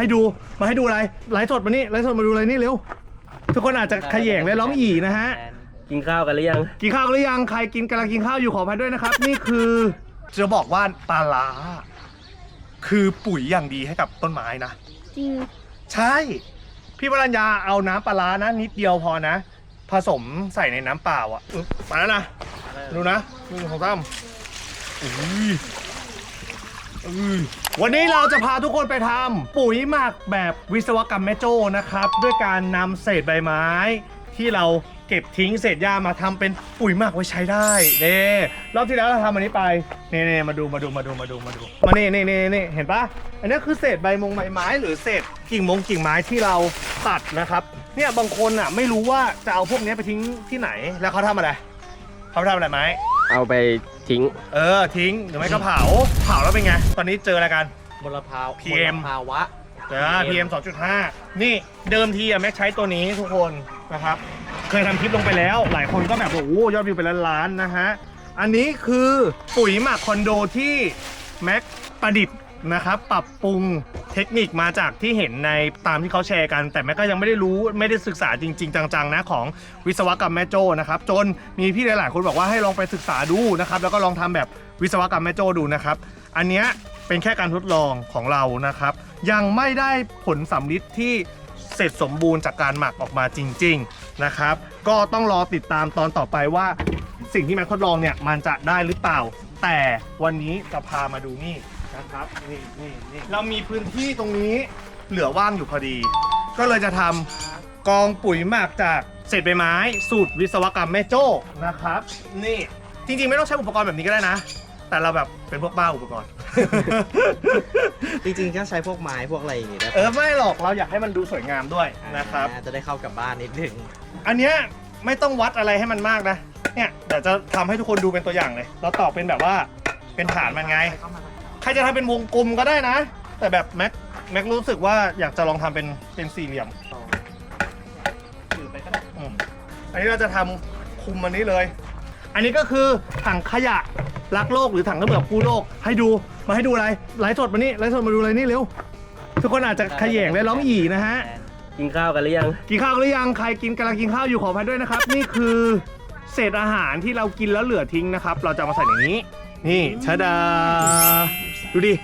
ให้ดูมาให้ดูอะไรไลฟ์สดมานี่ไลฟ์สดมาดูอะไรนี่เร็ว ทุกคนอาจจะขยงและร้องอีนะฮะ กินข้าวกันหรือยัง กินข้าวหรือยังใครกินกำลังกินข้าวอยู่ขออภัยด้วยนะครับ นี่คือ จะบอกว่าปลาร้าคือปุ๋ยอย่างดีให้กับต้นไม้นะ จริง ใช่ พี่วรัญญาเอาน้ำปลาร้านะนิดเดียวพอนะ ผสมใส่ในน้ำเปล่าอะอึ๊บมาแล้วนะ ดูนะหนึ่งสองสามอุ้ยอุ้ย วันนี้เราจะพาทุกคนไปทำปุ๋ยหมักแบบวิศวกรรมแม่โจ้นะครับ ด้วยการนำเศษใบไม้ ที่เราเก็บทิ้งเศษหญ้ามาทำเป็นปุ๋ยหมักไว้ใช้ได้เน่รอบที่แล้วเราทำอันนี้ไปเน่เน่มาดูมาดูมาดูมาดูมาดูมาเนี่นี่นี่นี่เห็นปะอันนี้คือเศษใบมงใบไม้ หรือเศษกิ่งมงกิ่งไม้ที่เราตัดนะครับ เนี่ยบางคนอะไม่รู้ว่าจะเอาพวกนี้ไปทิ้งที่ไหนแล้วเขาทำอะไรเขาทำอะไรไหม เอาไปทิ้ง เออทิ้งหรือไม่ก็เผา เผาแล้วเป็นไง ตอนนี้เจออะไรกัน มลภาวะ PM มลภาวะ เจอ PM 2.5 นี่เดิมทีอะแม็กใช้ตัวนี้ทุกคนนะครับ เคยทำคลิปลงไปแล้ว หลายคนก็แบบโอ้โหยอดวิวเป็นล้านๆนะฮะ อันนี้คือปุ๋ยหมักคอนโดที่แม็กประดิษฐ์ นะครับปรับปรุงเทคนิคมาจากที่เห็นในตามที่เขาแชร์กัน แต่แม็กก็ยังไม่ได้รู้ไม่ได้ศึกษาจริง ๆ จังๆนะของวิศวกรรมแม่โจ้นะครับจนมีพี่หลายๆคนบอกว่าให้ลองไปศึกษาดูนะครับแล้วก็ลองทำแบบวิศวกรรมแม่โจ้ดูนะครับ อันเนี้ยเป็นแค่การทดลองของเรานะครับ ยังไม่ได้ผลสำลิดที่เสร็จสมบูรณ์จากการหมักออกมาจริง ๆนะครับ ก็ต้องรอติดตามตอนต่อไปว่า สิ่งที่แม็กทดลองเนี่ยมันจะได้หรือเปล่า แต่วันนี้จะพามาดูนี่ นะครับนี่นี่นี่เรามีพื้นที่ตรงนี้เหลือว่างอยู่พอดี ก็เลยจะทำกองปุ๋ยหมักจากเศษใบไม้ สูตรวิศวกรรมแม่โจ้นะครับ นี่จริงๆไม่ต้องใช้อุปกรณ์แบบนี้ก็ได้นะ แต่เราแบบเป็นพวกบ้าอุปกรณ์ จริงๆก็ใช้พวกไม้พวกอะไรอย่างงี้ได้เออไม่หรอกเราอยากให้มันดูสวยงามด้วยนะครับ อ่าจะได้เข้ากับบ้านนิดนึงอันเนี้ยไม่ต้องวัดอะไรให้มันมากนะ เนี่ยเดี๋ยวจะทำให้ทุกคนดูเป็นตัวอย่างเลย เราตอกเป็นแบบว่าเป็นฐานมันไง ใครจะทำเป็นวงกลมก็ได้นะ แต่แบบแม็กแม็กรู้สึกว่าอยากจะลองทำเป็นเป็นสี่เหลี่ยมถือไปก็ได้อืมอันนี้เราจะทำคุมอันนี้เลย อันนี้ก็คือถังขยะรักโลกหรือถังระเบิดกู้โลก ให้ดูมาให้ดูอะไรไลฟ์สดมานี่ไลฟ์สดมาดูอะไรนี่เร็วทุกคนอาจจะขยงและร้องอีนะฮะ กินข้าวกันหรือยัง กินข้าวหรือยัง ใครกินกำลังกินข้าวอยู่ขออภัยด้วยนะครับ นี่คือเศษอาหารที่เรากินแล้วเหลือทิ้งนะครับ เราจะเอามาใส่ในนี้ นี่ชะดา ดูดิ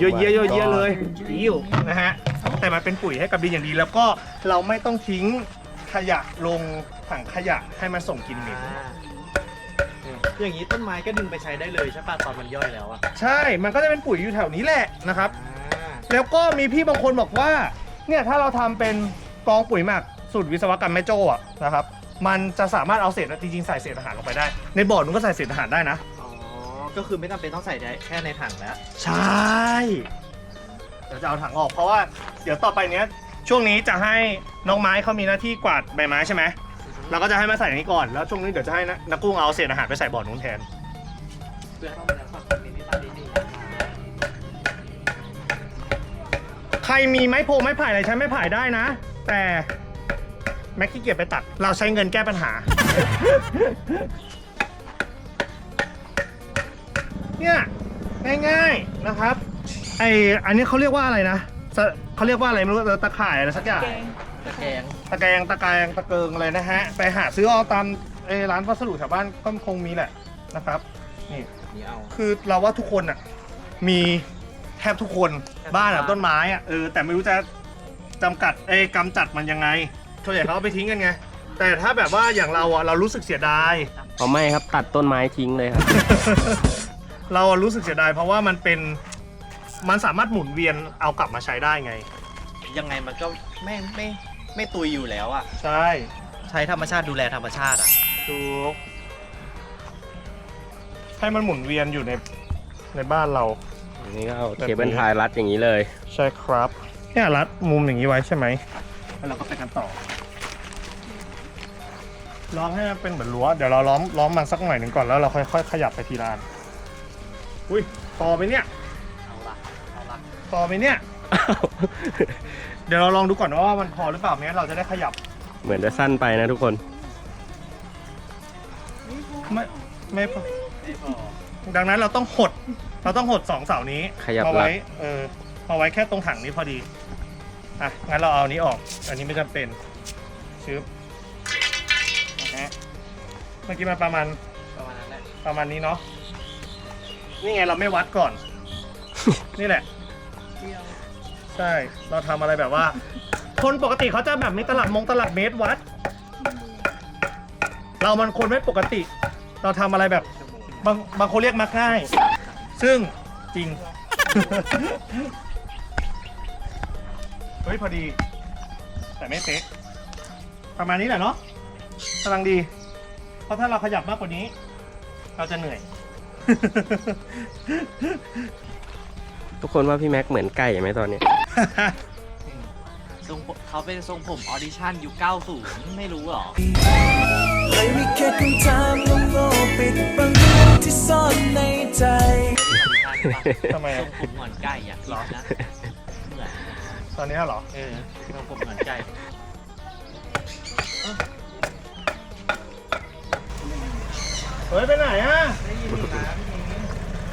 เยอะเยอะเยอะเยอะเลยอิ่วนะฮะแต่มันเป็นปุ๋ยให้กับดินอย่างดีแล้วก็เราไม่ต้องทิ้งขยะลงถังขยะให้มันส่งกลินเหม็นอย่างนี้ต้นไม้ก็ดึงไปใช้ได้เลยใช่ป่ะตอนมันย่อยแล้วอะใช่ มันก็จะเป็นปุ๋ยอยู่แถวนี้แหละนะครับอ่าแล้วก็มีพี่บางคนบอกว่า เนี่ยถ้าเราทำเป็นกองปุ๋ยหมักสูตรวิศวกรรมแม่โจ้อะนะครับ มันจะสามารถเอาเศษจริงๆใส่เศษอาหารลงไปได้ ในบ่อนุ้นก็ใส่เศษอาหารได้นะอ๋อ ก็คือไม่จำเป็นต้องใส่ได้แค่ในถังแล้ว ใช่ เดี๋ยวจะเอาถังออกเพราะว่าเดี๋ยวต่อไปเนี้ยช่วงนี้จะให้น้องไม้เขามีหน้าที่กวาดใบไม้ใช่ไหมเราก็จะให้มาใส่ในนี้ก่อนแล้วช่วงนี้เดี๋ยวจะให้นะนักกุ้งเอาเศษอาหารไปใส่บ่อนู้นแทนเพื่อต้องเป็นความเป็นนิสัยดีใครมีไม้โพไม้ไผ่อะไรใช้ไม้ไผ่ได้นะ แต่แม็กขี้เกียจไปตัดเราใช้เงินแก้ปัญหา เนี่ยง่ายๆนะครับไออันนี้เขาเรียกว่าอะไรนะสะเขาเรียกว่าอะไรไม่รู้ตะข่ายอะไรสักอย่าง ตะแกรงตะแกรงตะแกรงตะเกิงอะไรนะฮะ ไปหาซื้อเอาตามไอ้ร้านวัสดุแถวบ้านก็คงมีแหละนะครับนี่นี่เอา คือเราว่าทุกคนอะมีแทบทุกคนแทบทุกบ้านอะบ้าน ต้นไม้อะเออแต่ไม่รู้จะจำกัดเอ้ยกำจัดมันยังไงส่วนใหญ่เขาเอาไปทิ้งกันไงแต่ถ้าแบบว่าอย่างเราอะเรารู้สึกเสียดาย เอาไม่ครับตัดต้นไม้ทิ้งเลยครับ เราอะรู้สึกเสียดายเพราะว่ามันเป็นมันสามารถหมุนเวียนเอากลับมาใช้ได้ไง ยังไงมันก็ไม่ไม่ไม่ตุยอยู่แล้วอะใช่ใช้ธรรมชาติดูแลธรรมชาติอะถูกให้มันหมุนเวียนอยู่ในในบ้านเรา อันนี้ก็เอาเคเบิลไทยรัดอย่างนี้เลย ใช่ครับเนี่ยรัดมุมอย่างนี้ไว้ใช่ไหมแล้วเราก็ไปกันต่อ ล้อมให้มันเป็นเหมือนรั้วเดี๋ยวเราล้อมล้อมมันสักหน่อยหนึ่งก่อนแล้วเราค่อยๆขยับไปทีละอัน อุ้ยต่อไปเนี่ยเอาละเอาละต่อไปเนี่ยเดี๋ยวเราลองดูก่อนว่ามันพอหรือเปล่าไม่งั้นเราจะได้ขยับเหมือนจะสั้นไปนะทุกคน ไม่ไม่พอไม่พอดังนั้นเราต้องหด เราต้องหดสองเสานี้ขยับมาไว้หลัก เออมาไว้แค่ตรงถังนี้พอดีอะงั้นเราเอาอันนี้ออก อันนี้ไม่จำเป็นชึบนะฮะเมื่อกี้มันประมาณประมาณนั้นแหละประมาณนี้เนาะ นี่ไงเราไม่วัดก่อน นี่แหละ ใช่ เราทำอะไรแบบว่า คนปกติเขาจะแบบมีตลับมงตลับเมตรวัด เรามันคนไม่ปกติ เราทำอะไรแบบ บางบางคนเรียกมักง่าย ซึ่งจริง เฮ้ย พอดี แต่ไม่เป๊ะประมาณนี้แหละเนาะกำลังดี เพราะถ้าเราขยับมากกว่านี้ เราจะเหนื่อย ทุกคนว่าพี่แม็กเหมือนไก่ไหมตอนเนี้ยทรงผมเขาเป็นทรงผมออดิชั่นยุค90 ไม่รู้หรอ เลยมีแค่คำถามโง่ๆปิดบังเรื่องที่ซ่อนในใจ ทำไมทรอะงผมเหมือนไก่อยากคิดนะ เหมือน ตอนนี้เหรอ เออทรงผมเหมือนไก่เฮ้ย ไปไหนอะ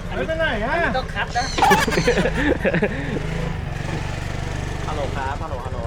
เฮ้ยไปไหนอะต้องคัดนะ ฮัลโหลครับ ฮัลโหล ฮัลโหล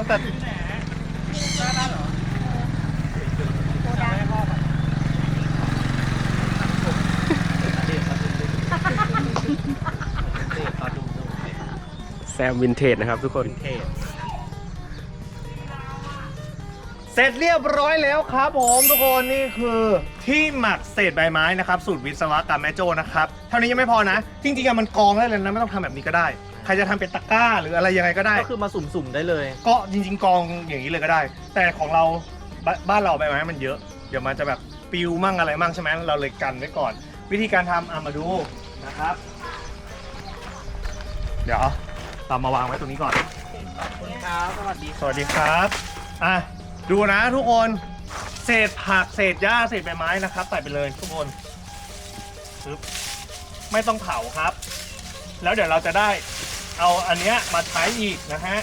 ตั้งแต่แซมวินเทจนะครับทุกคน เท ร็จเรียบร้อยแล้วครับผมทุกคนนี่คือที่หมักเศษใบไม้นะครับสูตรวิศวกรรมแม่โจ้นะครับเท่านี้ยังไม่พอนะ จริงๆอะมันกองได้เลยนะไม่ต้องทำแบบนี้ก็ได้ ใครจะทำเป็นตะกร้าหรืออะไรยังไงก็ได้ ก็คือมาสุ่มๆได้เลย ก็จริง ๆ กองอย่างนี้เลยก็ได้ แต่ของเราบบ้านเราใบไม้มันเยอะ เดี๋ยวมันจะแบบปิวมั่งอะไรมั่งใช่ไหมเราเลยกันไว้ก่อน วิธีการทำเอามาดูนะครับ เดี๋ยวเรามาวางไว้ตรงนี้ก่อน ครับ สวัสดี สวัสดีครับ อะ ดูนะทุกคน เศษผักเศษหญ้าเศษใบไม้นะครับใส่ไปเลยทุกคนปึ๊บไม่ต้องเผาครับ แล้วเดี๋ยวเราจะได้เอาอันเนี้ยมาใช้อีกนะฮะ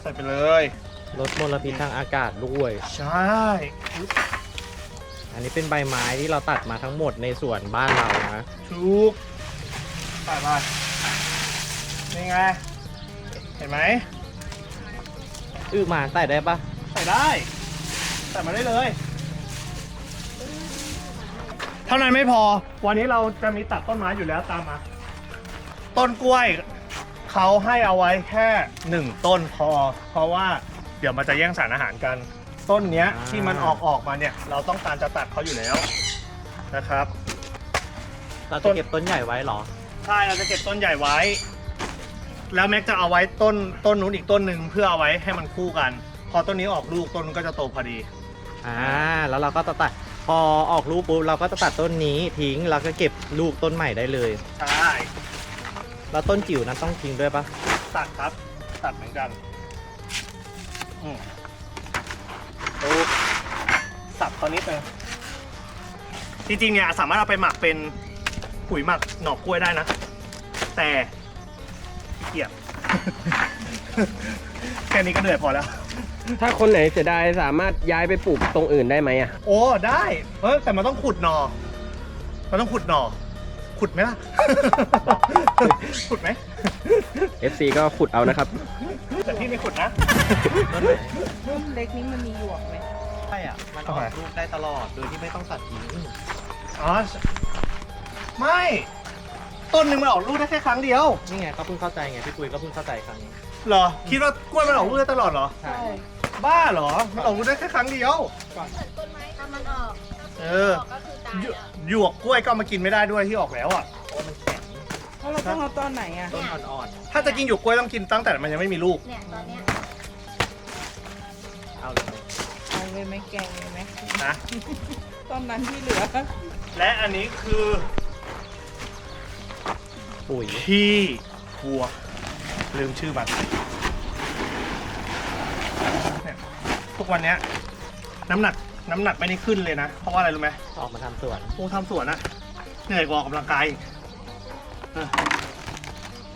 ใส่ไปเลย ลดมลพิษทางอากาศด้วย ใช่ปึ๊บอันนี้เป็นใบไม้ที่เราตัดมาทั้งหมดในสวนบ้านเรานะถูกใส่มานี่ไงเห็นไหมอึหมาใส่ได้ปะ ใส่ได้ใส่มาได้เลย เท่านั้นไม่พอ วันนี้เราจะมีตัดต้นไม้อยู่แล้วตามมา ต้นกล้วยเขาให้เอาไว้แค่หนึ่งต้นพอ เพราะว่าเดี๋ยวมันจะแย่งสารอาหารกัน ต้นเนี้ยที่มันออกออกมาเนี่ย เราต้องการจะตัดเขาอยู่แล้วนะครับ เราจะเก็บต้นใหญ่ไว้เหรอ ใช่เราจะเก็บต้นใหญ่ไว้ แล้วแม็กจะเอาไว้ต้นต้นนู้นอีกต้นหนึ่งเพื่อเอาไว้ให้มันคู่กันพ อต้นนี้ออกลูกต้นนู้นก็จะโตพอดี อ่าแล้วเราก็จะตัดพอออกลูกปุ๊บเราก็จะตัดต้นนี้ทิ้งแล้วก็เก็บลูกต้นใหม่ได้เลย ใช่แล้วต้นจิ๋วนั้นต้องทิ้งด้วยปะตัดครับ ตัดเหมือนกันอืมดูสับเขานิดนึงจริงๆเนี่ยสามารถเอาไปหมักเป็นปุ๋ยหมักหน่อกล้วยได้นะ แต่ขี้เกียจแค่นี้ก็เหนื่อยพอแล้ว ถ้าคนไหนเสียดายสามารถย้ายไปปลูกตรงอื่นได้ไหมอะ โอ้ได้เออแต่มันต้องขุดหนอ มันต้องขุดหนอ ขุดไหมล่ะ ขุดไหม FC ก็ขุดเอานะครับ แต่พี่ไม่ขุดนะต้นไหนต้นเล็กนี้มันมีหยวกไหมใช่อะ มันออกลูกได้ตลอด โดยที่ไม่ต้องตัดทิ้งอ๋อ ไม่ ต้นหนึ่งมันออกลูกได้แค่ครั้งเดียว นี่ไงก็เพิ่งเข้าใจไงพี่ปุ้ยก็เพิ่งเข้าใจครั้งนี้ เหรอ คิดว่ากล้วยมันออกลูกได้ตลอดเหรอ ใช่ บ้าเหรอมันออกลูกได้แค่ครั้งเดียวต้นไม้ถ้ามันออกเออออกก็คือตายหยอะหยวกกล้วยก็เอามากินไม่ได้ด้วยที่ออกแล้วอะเพราะว่ามันแข็งแล้วเราต้องเอาตอนไหนอะ ต้นอ่อนถ้าจะกินหยวกกล้วยต้องกินตั้งแต่มันยังไม่มีลูก เนี่ยตอนเนี้ยๆ เอาเลยเลยไหมแกงเลยไหมนะ ตอนนั้นที่เหลือ และอันนี้คือปุ๋ยขี้วัวลืมชื่อบัตรเนี่ย ทุกวันเนี้ยน้ำหนักน้ำหนักไม่ได้ขึ้นเลยนะ เพราะว่าอะไรรู้ไหมออกมาทำสวน โอ้ทำสวนอะเหนื่อยกว่าออกกำลังกายอีกเออ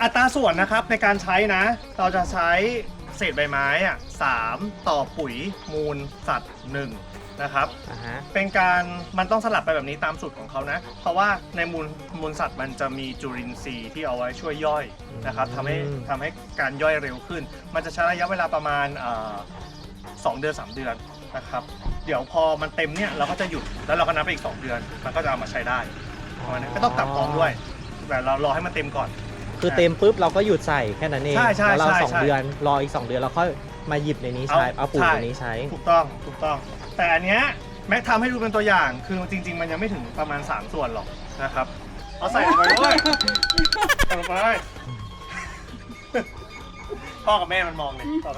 อัตราส่วนนะครับในการใช้นะ เราจะใช้เศษใบไม้อะสามต่อปุ๋ยมูลสัตว์หนึ่งนะครับ อ่าฮะ เป็นการมันต้องสลับไปแบบนี้ตามสูตรของเขานะ เพราะว่าในมูลมูลสัตว์มันจะมีจุลินทรีย์ที่เอาไว้ช่วยย่อยนะครับทำให้อืม ทำให้การย่อยเร็วขึ้น มันจะใช้ระยะเวลาประมาณเอ่อ สองเดือน 3 เดือนนะครับ เดี๋ยวพอมันเต็มเนี่ยเราก็จะหยุดแล้วเราก็นับไปอีก 2 เดือน มันก็จะเอามาใช้ได้ประมาณนี้ไม่ต้องกลับกองด้วย แต่เรารอให้มันเต็มก่อน คือเต็มปุ๊บเราก็หยุดใส่แค่นั้นเองใช่ใช่แล้วเราใช่สองใช่เดือนรออีกสองเดือนเราค่อยมาหยิบในนี้ใช้เอาเอาปุ๋ยใช่ ในนี้ใช้ ถูกต้องถูกต้อง แต่อันเนี้ยแม็กทำให้ดูเป็นตัวอย่างคือจริง ๆ มันยังไม่ถึงประมาณ 3 ส่วนหรอกนะครับ เอาใส่ลงไปด้วยใส่ลงไปพ่อกับแม่มันมองเลยต่อ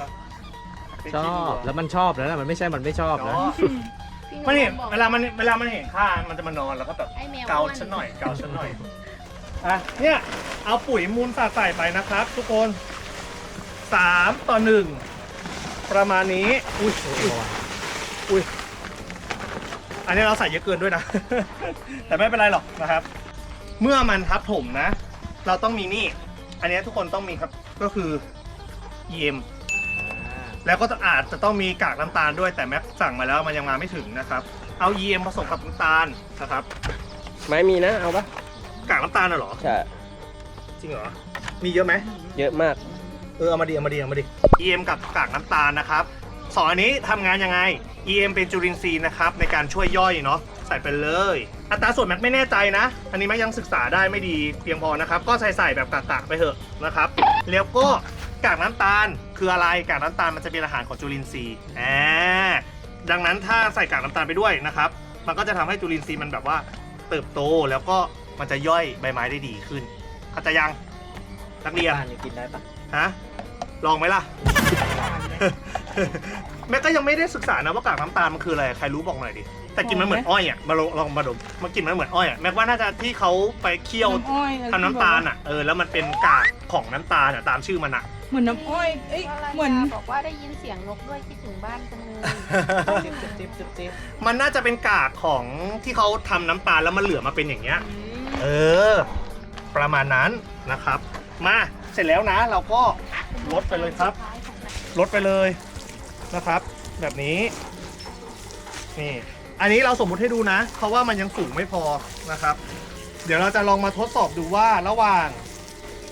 ไปชอบแล้วมันชอบแล้วนะมันไม่ใช่มันไม่ชอบอ๋นะอมันเห็นเวลามันเวลามันเห็นข้ามันจะมานอนแล้วก็แบบไอ้แมวเกาฉันหน่อยเกาฉันหน่อยอะเนี่ยเอาปุ๋ยมูลสัตว์ใส่ไปนะครับ ทุกคนสามต่อหนึ่งประมาณนี้อุ้ยอุ้ยอุ้ยอันนี้เราใส่เยอะเกินด้วยนะ แต่ไม่เป็นไรหรอกนะครับ เมื่อมันทับถมนะ เราต้องมีนี่ อันนี้ทุกคนต้องมีครับก็คือ EM แล้วก็อาจจะต้องมีกากน้ำตาลด้วยแต่แม็กสั่งมาแล้วมันยังมาไม่ถึงนะครับ เอา EM ผสมกับน้ำตาลนะครับ ไม่มีนะ เอาปะกากน้ำตาลน่ะเหรอ ใช่ จริงเหรอ มีเยอะไหม เยอะมาก เออเอามาดีเอามาดีเอามาดี EM กับกากน้ำตาลนะครับสองอันนี้ทำงานยังไง EM เป็นจุลินทรีย์นะครับในการช่วยย่อยเนาะใส่ไปเลย อัตราส่วนแม็กไม่แน่ใจนะ อันนี้แม็กยังศึกษาได้ไม่ดีเพียงพอนะครับ ก็ใส่ใส่แบบกากๆไปเถอะนะครับ แล้วก็ กากน้ำตาลคืออะไรกากน้ำตาลมันจะเป็นอาหารของจุลินทรีย์อ่าดังนั้นถ้าใส่กากน้ำตาลไปด้วยนะครับ มันก็จะทำให้จุลินทรีย์มันแบบว่าเติบโตแล้วก็มันจะย่อยใบไม้ได้ดีขึ้นเข้าใจยังนักเรียนบ้านยังกินได้ปะฮะลองไหมล่ะแม่ก็ยังไม่ได้ศึกษานะว่ากากน้ำตาลมันคืออะไรใครรู้บอกหน่อยดิแต่กินมันเหมือนอ้อยอะมาลองลองมาดมมันกินมันเหมือนอ้อยอะแม่ว่าน่าจะที่เขาไปเคี่ยวน้ำอ้อยอะไรทำน้ำตาลอะเออแล้วมันเป็นกากของน้ำตาลอะตามชื่อมันอะ เหมือนน้ำอ้อย เอ้ย เหมือน บอกว่าได้ยินเสียงนกด้วยคิดถึงบ้านจังเลยจิ๊บจิ๊บจิ๊บจิ๊บจิ๊บมันน่าจะเป็นกากของที่เขาทำน้ำตาลแล้วมันเหลือมาเป็นอย่างเงี้ย เออ ประมาณนั้นนะครับ มาเสร็จแล้วนะ เราก็ลดไปเลยครับ ลดไปเลยนะครับ แบบนี้ นี่ อันนี้เราสมมุติให้ดูนะ เพราะว่ามันยังสูงไม่พอนะครับ เดี๋ยวเราจะลองมาทดสอบดูว่าระหว่าง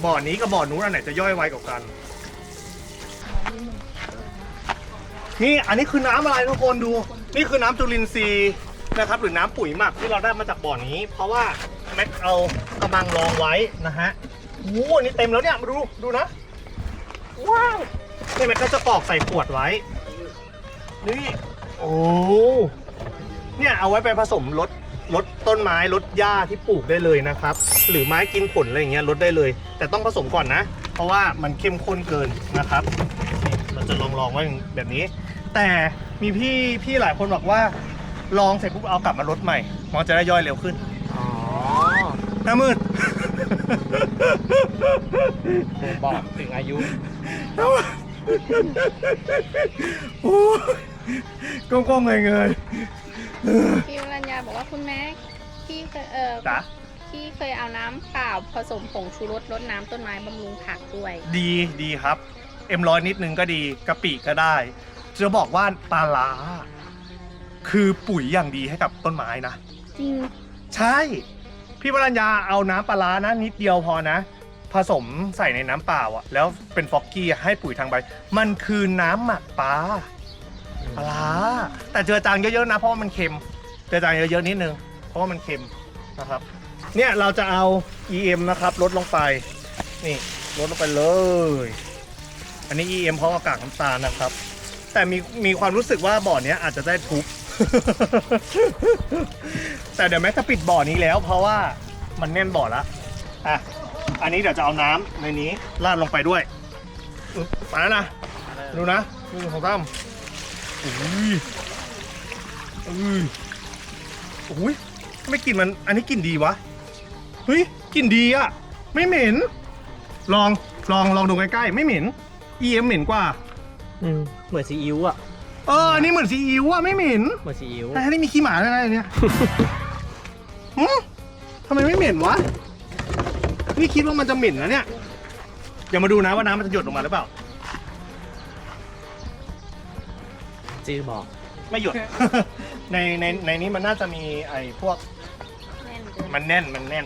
บ่อนี้กับบ่อนู้นอันไหนจะย่อยไวกว่ากัน นี่อันนี้คือน้ำอะไรทุกคนดู นี่คือน้ำจุลินทรีย์นะครับ หรือน้ำปุ๋ยหมักที่เราได้มาจากบ่อนี้ เพราะว่าแม็กเอากระบังรองไว้นะฮะโอ้โหอันนี้เต็มแล้วเนี่ยมาดูดูนะ ว้าวนี่แม็กก็จะกรอกใส่ขวดไว้ นี่โอ้เนี่ยเอาไว้ไปผสมลดลดต้นไม้ลดหญ้าที่ปลูกได้เลยนะครับ หรือไม้กินผลอะไรอย่างเงี้ยลดได้เลย แต่ต้องผสมก่อนนะ เพราะว่ามันเข้มข้นเกินนะครับนี่เราจะลองลองไว้แบบนี้ แต่มีพี่พี่หลายคนบอกว่าลองเสร็จปุ๊บเอากลับมาลดใหม่มันจะได้ย่อยเร็วขึ้นอ๋อหน้ามืดผมบอกถึงอายุโอ้ยก้มๆเงยเงยพี่วรัญญาบอกว่าคุณแม่พี่เคยเออๆจ๋าพี่เคยเอาน้ำเปล่าผสมผงชูรสรดน้ำต้นไม้บำรุงผักด้วย ดีดีครับ เอ็มร้อยนิดนึงก็ดีกะปิก็ได้ จะบอกว่าปลาร้า คือปุ๋ยอย่างดีให้กับต้นไม้นะ จริง ใช่ พี่วรัญญาเอาน้ำปลาร้านะนิดเดียวพอนะ ผสมใส่ในน้ำเปล่าอะแล้วเป็นฟอกกี้ให้ปุ๋ยทางใบ มันคือน้ำหมักปลาปลาร้าแต่เจอจางเยอะๆนะเพราะว่ามันเค็มเจอจางเยอะๆนิดนึง เพราะว่ามันเค็มนะครับ เนี่ยเราจะเอา EM นะครับลดลงไปนี่ลดลงไปเลย อันนี้ EM เพราะอากาศน้ำตาลนะครับ แต่มีมีความรู้สึกว่าบ่อเนี้ยอาจจะได้ทุบ แต่เดี๋ยวแม็กจะปิดบ่อนี้แล้ว เพราะว่ามันแน่นบ่อละอะอันนี้เดี๋ยวจะเอาน้ำในนี้ราดลงไปด้วยอึ๊บไปแล้วนะดูนะหนึ่งของตั้มอุ้ยเอ้ยโอ้ยไม่กลิ่นมันอันนี้กลิ่นดีวะเฮ้ยกลิ่นดีอะไม่เหม็น ลองลองลองดูใกล้ๆไม่เหม็น EM เหม็นกว่า อืมเหมือนซีอิ๊วอะ เอออันนี้เหมือนซีอิ๊วอะไม่เหม็นเหมือนซีอิ๊ว แต่อันนี้มีขี้หมาด้วยนะอันเนี้ยหึทำไมไม่เหม็นวะ นี่คิดว่ามันจะเหม็นนะเนี่ย อย่ามาดูนะว่าน้ำมันจะหยดลงมาหรือเปล่า จื้อบอก ไม่หยด ในในในนี้มันน่าจะมีไอ้พวก แน่นเกินมันแน่นมันแน่น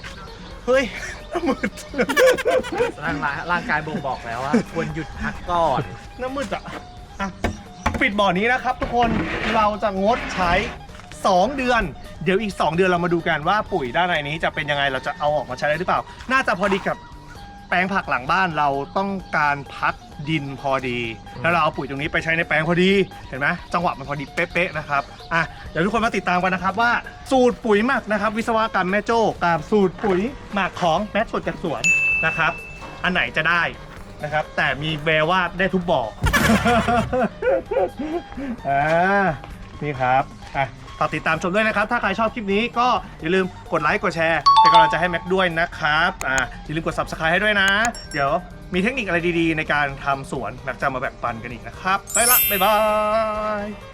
เฮ้ยน้ำมืดร่างร่างกายบ่งบอกแล้วว่าควรหยุดพักก่อน น้ำมืดอะอะ ปิดบ่อนี้นะครับทุกคนเราจะงดใช้ 2 เดือน เดี๋ยวอีก 2 เดือนเรามาดูกันว่าปุ๋ยด้านในนี้จะเป็นยังไงเราจะเอาออกมาใช้ได้หรือเปล่า น่าจะพอดีกับ แปลงผักหลังบ้านเราต้องการพักดินพอดี แล้วเราเอาปุ๋ยตรงนี้ไปใช้ในแปลงพอดี เห็นไหมจังหวะมันพอดีเป๊ะๆนะครับ อะ เดี๋ยวทุกคนมาติดตามกันนะครับว่าสูตรปุ๋ยหมักนะครับ วิศวกรรมแม่โจ้กับสูตรปุ๋ยหมักของแมทสดจากสวนนะครับ อันไหนจะได้นะครับ แต่มีแววว่าได้ทุกบ่อ อ่า นี่ครับ อะฝากติดตามชมด้วยนะครับ ถ้าใครชอบคลิปนี้ก็อย่าลืมกดไลค์กดแชร์เป็นกำลังใจให้แม็กด้วยนะครับอ่าอย่าลืมกด subscribe ให้ด้วยนะ เดี๋ยวมีเทคนิคอะไรดีๆ ในการทำสวนแม็กจะมาแบ่งปันกันอีกนะครับไปละบ๊ายบาย